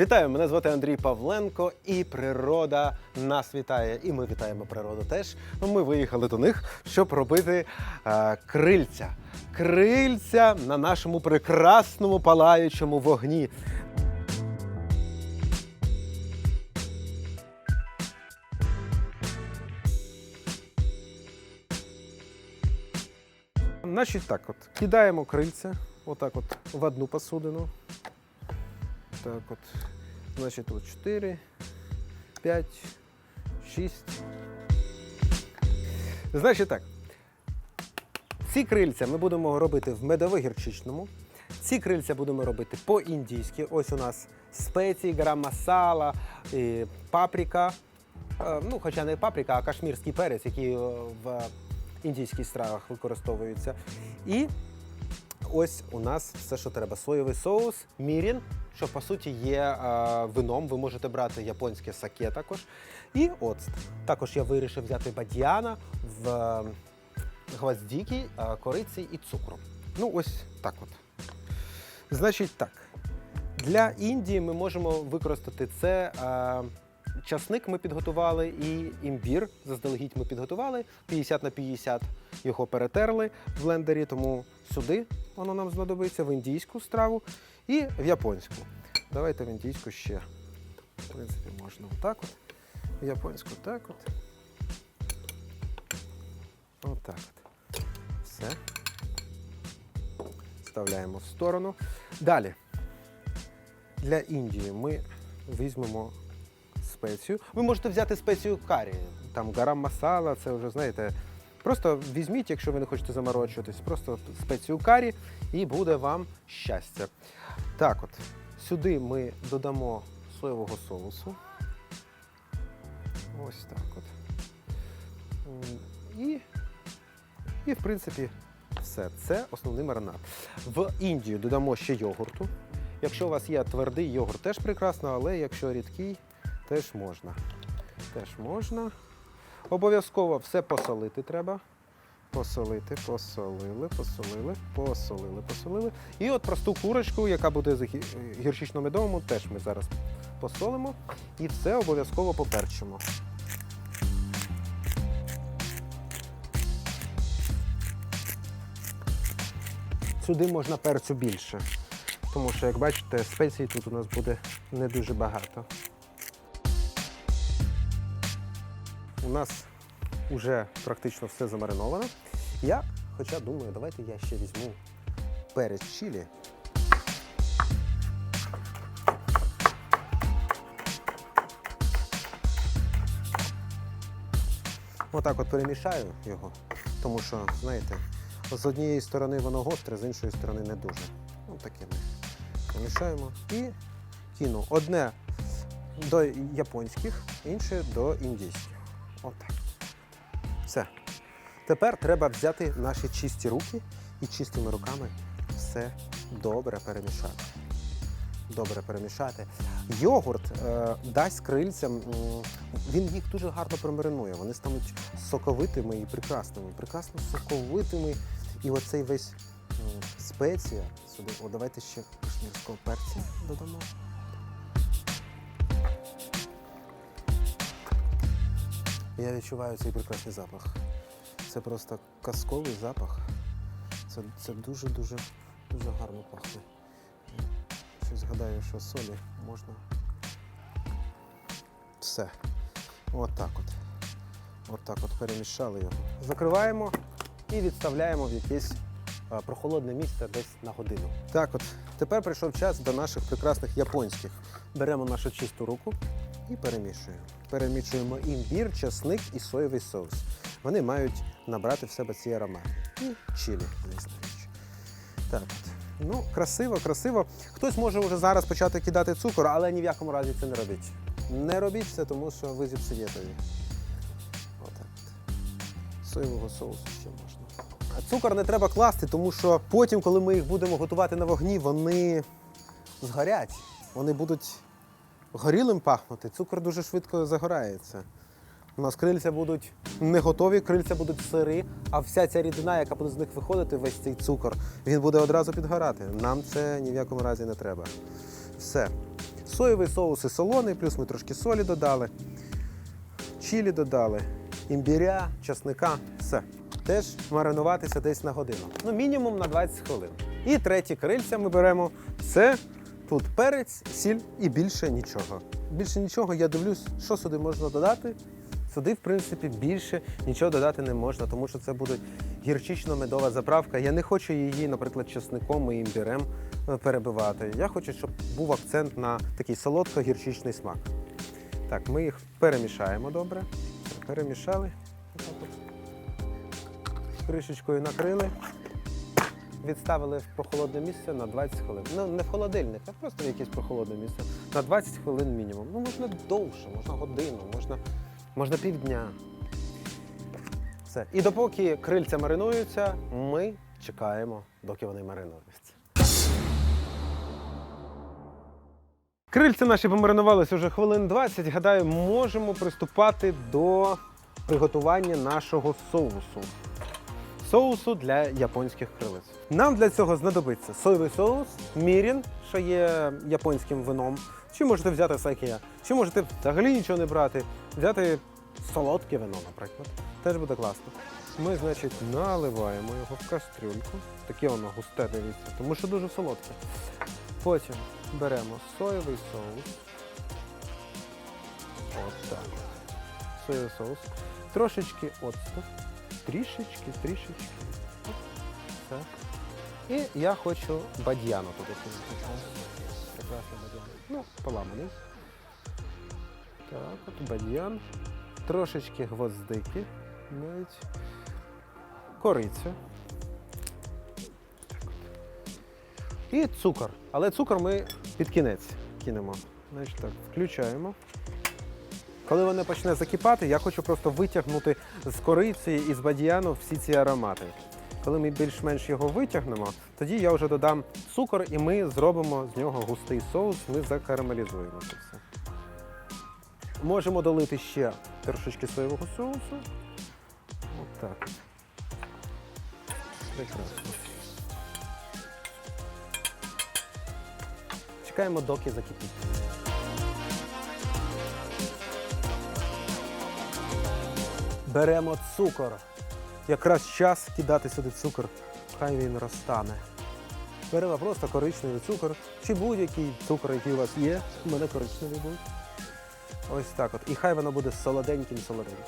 Вітаю, мене звати Андрій Павленко, і природа нас вітає. І ми вітаємо природу теж. Ми виїхали до них, щоб робити е, крильця. Крильця на нашому прекрасному палаючому вогні. Значить, так от кидаємо крильця, отак от в одну посудину. Так от. Значить, тут 4, 5, 6. Значить так. Ці крильця ми будемо робити в медово-гірчичному. Ці крильця будемо робити по-індійськи. Ось у нас спеції, грам масала, паприка. Е, Ну, хоча не паприка, а кашмірський перець, який е, в індійських стравах використовується. І ось у нас все, що треба. Соєвий соус, мірін, що по суті є е, вином. Ви можете брати японське саке також. І оцт. Також я вирішив взяти бадьяна в е, гвоздіки, е, кориці і цукру. Ну, ось так от. Значить так. Для Індії ми можемо використати це. Е, Часник ми підготували і імбір заздалегідь ми підготували 50 на 50. Його перетерли в блендері, тому сюди воно нам знадобиться в індійську страву і в японську. Давайте в індійську ще. В принципі, можна отак от. В японську так от. Отак от. Все. Вставляємо в сторону. Далі. Для Індії ми візьмемо спецію. Ви можете взяти спецію карі, там гарам масала, це вже знаєте. Просто візьміть, якщо ви не хочете заморочуватись, просто спецію карі і буде вам щастя. Так от, сюди ми додамо соєвого соусу. Ось так от. І, і в принципі, все. Це основний маринад. В Індію додамо ще йогурту. Якщо у вас є твердий йогурт, теж прекрасно, але якщо рідкий, теж можна. Теж можна. Обов'язково все посолити треба. Посолити, посолили, посолили, посолили, посолили. І от просту курочку, яка буде з гі- гірчично-медовому, теж ми зараз посолимо і все обов'язково поперчимо. Сюди можна перцю більше, тому що, як бачите, спецій тут у нас буде не дуже багато. У нас вже практично все замариновано. Я, хоча думаю, давайте я ще візьму перець чилі. Отак от перемішаю його, тому що, знаєте, з однієї сторони воно гостре, з іншої сторони не дуже. Ну, таке ми помішаємо і кину одне до японських, інше до індійських. Все. Тепер треба взяти наші чисті руки і чистими руками все добре перемішати. Добре перемішати. Йогурт е, дасть крильцям, він їх дуже гарно промаринує. Вони стануть соковитими і прекрасними. Прекрасно соковитими. І оцей весь м, спеція сюди. О, давайте ще кашмірського перця додамо. Я відчуваю цей прекрасний запах. Це просто казковий запах. Це, це дуже-дуже дуже гарно пахне. Щось згадаю, що солі можна. Все. От так от. От перемішали його. Закриваємо і відставляємо в якесь прохолодне місце десь на годину. Так от, тепер прийшов час до наших прекрасних японських. Беремо нашу чисту руку і перемішуємо. Перемішуємо імбір, часник і соєвий соус. Вони мають набрати в себе ці аромати. І чилі, звісно. Так от. Ну, красиво, красиво. Хтось може вже зараз почати кидати цукор, але ні в якому разі це не робіть. Не робіть це, тому що ви зіпсуєте їх. Отак. от. Соєвого соусу ще можна. А цукор не треба класти, тому що потім, коли ми їх будемо готувати на вогні, вони згорять. Вони будуть горілим пахнути. Цукор дуже швидко загорається. У нас крильця будуть не готові, крильця будуть сирі, а вся ця рідина, яка буде з них виходити, весь цей цукор, він буде одразу підгорати. Нам це ні в якому разі не треба. Все. соєвий соус і солоний, плюс ми трошки солі додали, чілі додали, імбіря, часника, все. Теж маринуватися десь на годину. Ну, мінімум на 20 хвилин. І третє крильця ми беремо. Це тут перець, сіль і більше нічого. Більше нічого, я дивлюсь, що сюди можна додати. Сюди, в принципі, більше нічого додати не можна, тому що це буде гірчично-медова заправка. Я не хочу її, наприклад, чесником і імбірем е, перебивати. Я хочу, щоб був акцент на такий солодко-гірчичний смак. Так, ми їх перемішаємо добре. Перемішали. Кришечкою накрили. Відставили в прохолодне місце на 20 хвилин. Ну, не в холодильник, а просто в якесь прохолодне місце. На 20 хвилин мінімум. Ну, можна довше, можна годину, можна, можна півдня. Все. І допоки крильця маринуються, ми чекаємо, доки вони маринуються. Крильця наші помаринувалися вже хвилин 20. Гадаю, можемо приступати до приготування нашого соусу. Соусу для японських крилиць. Нам для цього знадобиться соєвий соус, мірін, що є японським вином. Чи можете взяти сакія, чи можете взагалі нічого не брати, взяти солодке вино, наприклад. Теж буде класно. Ми, значить, наливаємо його в кастрюльку. Таке воно густе, дивіться, тому що дуже солодке. Потім беремо соєвий соус. От так. Соєвий соус. Трошечки оцту. Трішечки, трішечки. Все. І я хочу бадьяну туди кинути. Прекрасний бадьян. Ну, поламаний. Так, от бадьян. Трошечки гвоздики. Навіть. Корицю. І цукор. Але цукор ми під кінець кинемо. Значить так, включаємо. Коли воно почне закипати, я хочу просто витягнути з кориці і з бадьяну всі ці аромати. Коли ми більш-менш його витягнемо, тоді я вже додам цукор і ми зробимо з нього густий соус, ми закарамелізуємо це все. Можемо долити ще трошечки соєвого соусу. Отак. Прекрасно. Чекаємо, доки закипить. Беремо цукор. Якраз час кидати сюди цукор, хай він розтане. Беремо просто коричневий цукор, чи будь-який цукор, який у вас є. У мене коричневий був. Ось так от. І хай воно буде солоденьким солоденьким.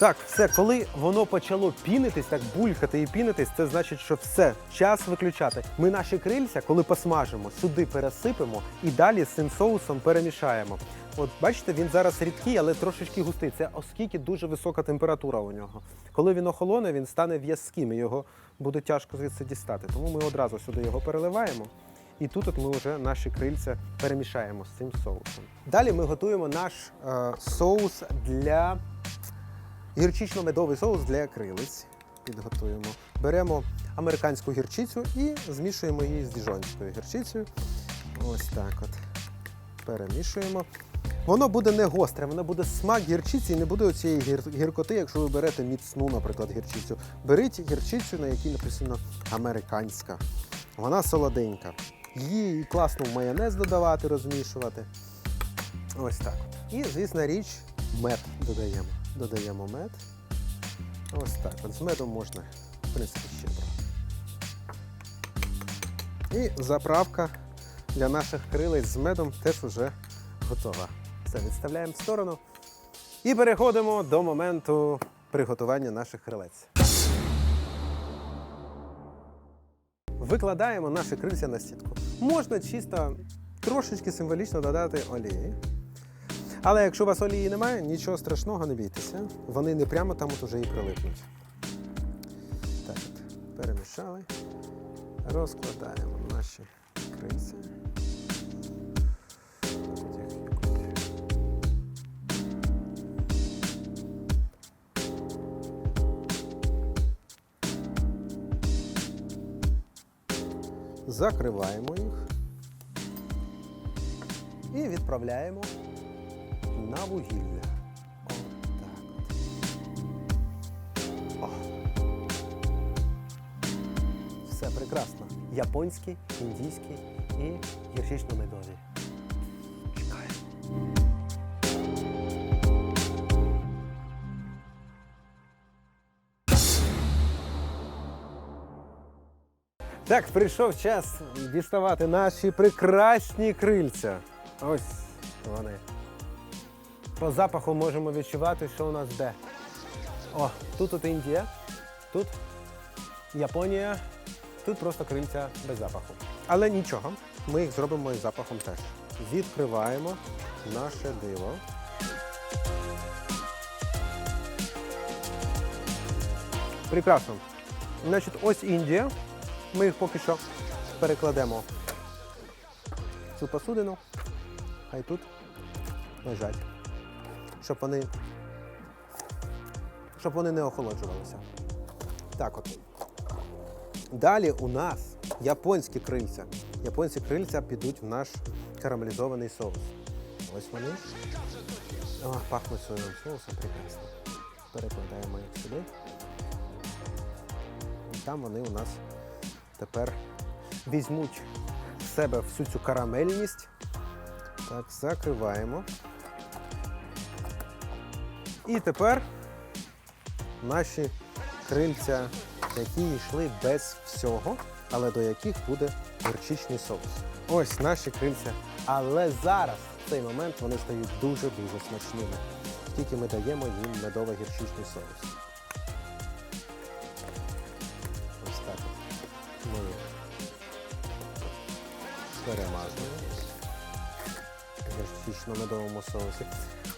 Так, все, коли воно почало пінитись, так булькати і пінитись, це значить, що все, час виключати. Ми наші крильця, коли посмажимо, сюди пересипемо і далі з цим соусом перемішаємо. От бачите, він зараз рідкий, але трошечки густий. Це оскільки дуже висока температура у нього. Коли він охолоне, він стане в'язким, і його буде тяжко звідси дістати. Тому ми одразу сюди його переливаємо. І тут от ми вже наші крильця перемішаємо з цим соусом. Далі ми готуємо наш е, соус для гірчично-медовий соус для крилиць. Підготуємо. Беремо американську гірчицю і змішуємо її з діжонською гірчицею. Ось так от. Перемішуємо. Воно буде не гостре, воно буде смак гірчиці і не буде цієї гір- гіркоти, якщо ви берете міцну, наприклад, гірчицю. Беріть гірчицю, на якій написано американська. Вона солоденька. Її класно в майонез додавати, розмішувати. Ось так. І, звісно, річ, мед додаємо. Додаємо мед. Ось так. От з медом можна, в принципі, ще брати. І заправка для наших крилець з медом теж вже готова. Все, відставляємо в сторону. І переходимо до моменту приготування наших крилець. Викладаємо наші крильця на сітку. Можна чисто трошечки символічно додати олії. Але якщо у вас олії немає, нічого страшного, не бійтеся. Вони не прямо там от уже і прилипнуть. Так, перемішали. Розкладаємо наші крильця. Закриваємо їх і відправляємо на вугілля. Все прекрасно. японські, індійські і гірчично-медові. Чекаю. Так, прийшов час діставати наші прекрасні крильця. Ось вони. По запаху можемо відчувати, що у нас де. О, тут от Індія, тут Японія, тут просто крильця без запаху. Але нічого, ми їх зробимо із запахом теж. Відкриваємо наше диво. Прекрасно. Значить, ось Індія. Ми їх поки що перекладемо в цю посудину. Хай тут лежать. Щоб вони, щоб вони не охолоджувалися. Так от. Далі у нас японські крильця. Японські крильця підуть в наш карамелізований соус. Ось вони. О, пахнуть соєвим соусом прекрасно. Перекладаємо їх сюди. І там вони у нас тепер візьмуть в себе всю цю карамельність. Так, закриваємо. І тепер наші крильця, які йшли без всього, але до яких буде горчичний соус. Ось наші крильця. Але зараз, в цей момент, вони стають дуже-дуже смачними. Тільки ми даємо їм медово-гірчичний соус. Перемазуємо в гірчично-медовому соусі.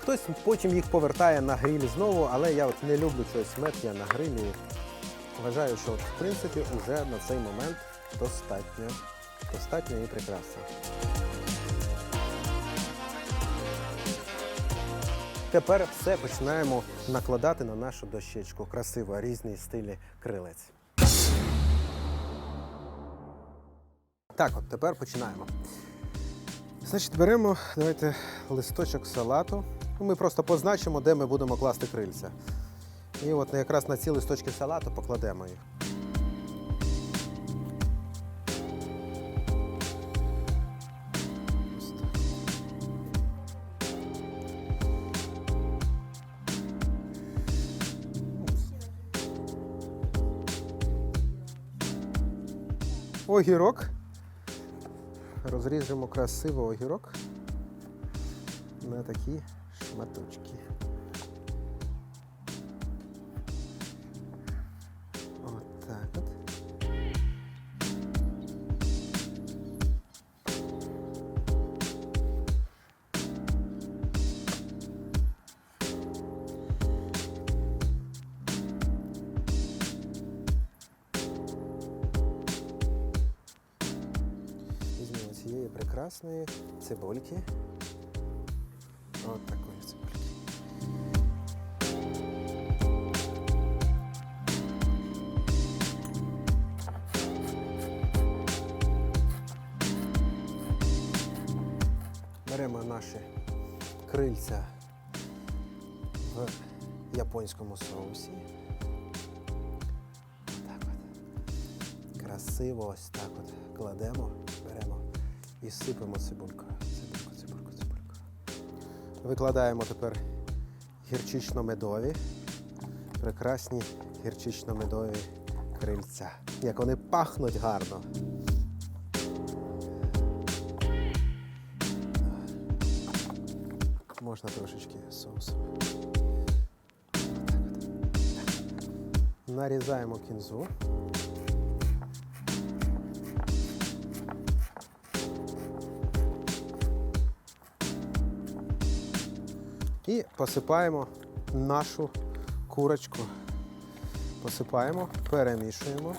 Хтось потім їх повертає на гриль знову, але я от не люблю чогось мед, на грилі. Вважаю, що в принципі вже на цей момент достатньо. Достатньо і прекрасно. Тепер все починаємо накладати на нашу дощечку. Красиво, різні стилі крилець. Так, от тепер починаємо. Значить, беремо давайте листочок салату. Ну, Ми просто позначимо, де ми будемо класти крильця. І от якраз на ці листочки салату покладемо їх. Огірок. Розріжемо красиво огірок на такі шматочки. Прекрасної цибульки. От такої цибульки. Беремо наші крильця в японському соусі. Так от. Красиво ось так от кладемо, і сипемо цибулькою. Цибульку, цибульку, цибульку. Викладаємо тепер гірчично-медові, прекрасні гірчично-медові крильця. Як вони пахнуть гарно. Можна трошечки соусу. Нарізаємо кінзу. Посипаємо нашу курочку. Посипаємо, перемішуємо.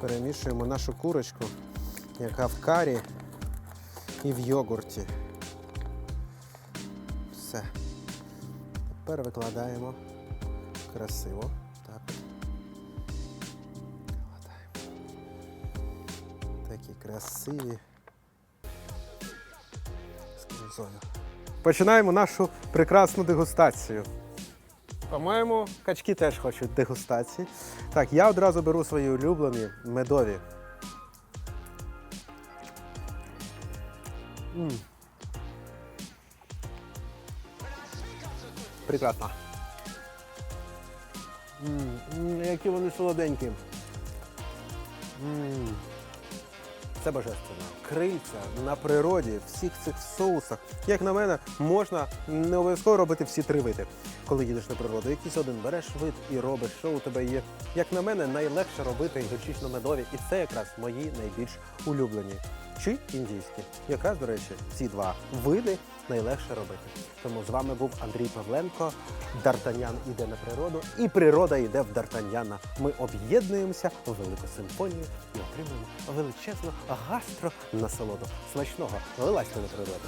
Перемішуємо нашу курочку, яка в карі і в йогурті. Все. Тепер викладаємо красиво. Так. Викладаємо. Такі красиві. З кінзою. Починаємо нашу прекрасну дегустацію. По-моєму, качки теж хочуть дегустації. Так, я одразу беру свої улюблені медові. М -м. Прекрасно. М -м, які вони солоденькі. М -м. Це божественно. Крильця на природі, всіх цих соусах. Як на мене, можна не обов'язково робити всі три види. Коли їдеш на природу, якийсь один береш вид і робиш, що у тебе є. Як на мене, найлегше робити гірчично-медові, і це якраз мої найбільш улюблені. Чи індійські. Якраз, до речі, ці два види найлегше робити. Тому з вами був Андрій Павленко. Дартанян іде на природу, і природа йде в Дартаняна. Ми об'єднуємося в велику симфонію і отримуємо величезну гастро насолоду. Смачного вилазьте на природу.